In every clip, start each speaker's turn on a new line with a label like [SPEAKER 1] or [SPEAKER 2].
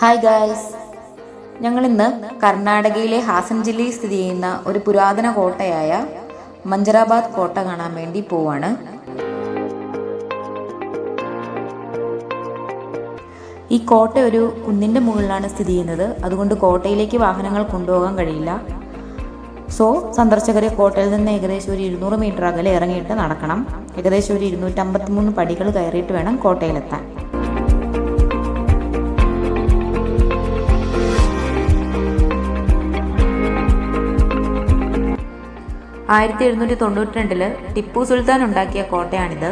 [SPEAKER 1] Hi guys ഞങ്ങൾ ഇന്ന് കർണാടകയിലെ ഹാസൻ ജില്ലയിൽ സ്ഥിതി ചെയ്യുന്ന ഒരു പുരാതന കോട്ടയായ മഞ്ചറാബാദ് കോട്ട കാണാൻ വേണ്ടി പോവാണ്. ഈ കോട്ട ഒരു കുന്നിന്റെ മുകളിലാണ് സ്ഥിതി ചെയ്യുന്നത്. അതുകൊണ്ട് കോട്ടയിലേക്ക് വാഹനങ്ങൾ കൊണ്ടുപോകാൻ കഴിയില്ല. സോ സന്ദർശകരെ കോട്ടയിൽ നിന്ന് ഏകദേശം ഒരു ഇരുന്നൂറ് മീറ്റർ അകലെ ഇറങ്ങിയിട്ട് നടക്കണം. ഏകദേശം ഒരു ഇരുന്നൂറ്റമ്പത്തി മൂന്ന് പടികൾ കയറിയിട്ട് വേണം കോട്ടയിലെത്താൻ. ആയിരത്തി എഴുന്നൂറ്റി തൊണ്ണൂറ്റി രണ്ടിൽ ടിപ്പു സുൽത്താൻ ഉണ്ടാക്കിയ കോട്ടയാണിത്.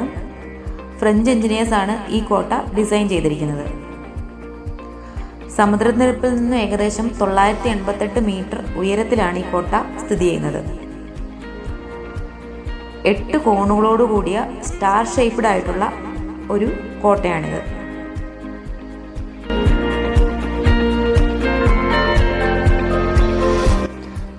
[SPEAKER 1] ഫ്രഞ്ച് എഞ്ചിനീയേഴ്സാണ് ഈ കോട്ട ഡിസൈൻ ചെയ്തിരിക്കുന്നത്. സമുദ്രനിരപ്പിൽ നിന്ന് ഏകദേശം തൊള്ളായിരത്തി എൺപത്തെട്ട് മീറ്റർ ഉയരത്തിലാണ് ഈ കോട്ട സ്ഥിതി ചെയ്യുന്നത്. എട്ട് കോണുകളോട് കൂടിയ സ്റ്റാർ ഷേപ്ഡ് ആയിട്ടുള്ള ഒരു കോട്ടയാണിത്.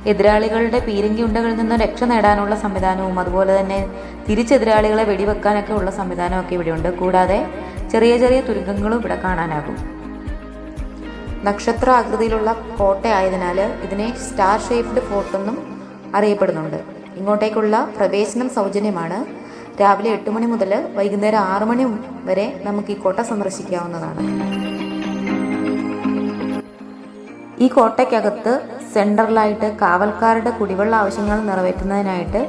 [SPEAKER 1] എതിരാളികളുടെ പീരങ്കി ഉണ്ടകളിൽ നിന്ന് രക്ഷ നേടാനുള്ള സംവിധാനവും അതുപോലെ തന്നെ തിരിച്ചെതിരാളികളെ വെടിവെക്കാനൊക്കെ ഉള്ള സംവിധാനമൊക്കെ ഇവിടെയുണ്ട്. കൂടാതെ ചെറിയ ചെറിയ തുരുങ്കങ്ങളും ഇവിടെ കാണാനാകും. നക്ഷത്ര ആകൃതിയിലുള്ള കോട്ടയായതിനാൽ ഇതിനെ സ്റ്റാർ ഷേപ്ഡ് ഫോർട്ട് എന്നും അറിയപ്പെടുന്നുണ്ട്. ഇങ്ങോട്ടേക്കുള്ള പ്രവേശനം സൗജന്യമാണ്. രാവിലെ എട്ട് മണി മുതൽ വൈകുന്നേരം ആറ് മണി വരെ നമുക്ക് ഈ കോട്ട സന്ദർശിക്കാവുന്നതാണ്. ഈ കോട്ടയ്ക്കകത്ത് സെൻട്രലായിട്ട് കാവൽക്കാരുടെ കുടിവെള്ള ആവശ്യങ്ങൾ നിറവേറ്റുന്നതിനായിട്ട്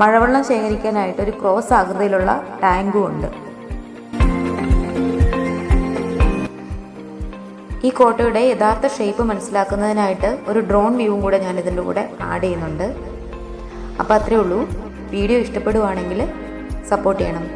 [SPEAKER 1] മഴവെള്ളം ശേഖരിക്കാനായിട്ട് ഒരു ക്രോസ് ആകൃതിയിലുള്ള ടാങ്കും ഉണ്ട്. ഈ കോട്ടയുടെ യഥാർത്ഥ ഷേപ്പ് മനസ്സിലാക്കുന്നതിനായിട്ട് ഒരു ഡ്രോൺ വ്യൂവും കൂടെ ഞാൻ ഇതിന്റെ കൂടെ ആഡ് ചെയ്യുന്നുണ്ട്. അപ്പോൾ അത്രേ ഉള്ളൂ. വീഡിയോ ഇഷ്ടപ്പെടുവാണെങ്കിൽ സപ്പോർട്ട് ചെയ്യണം.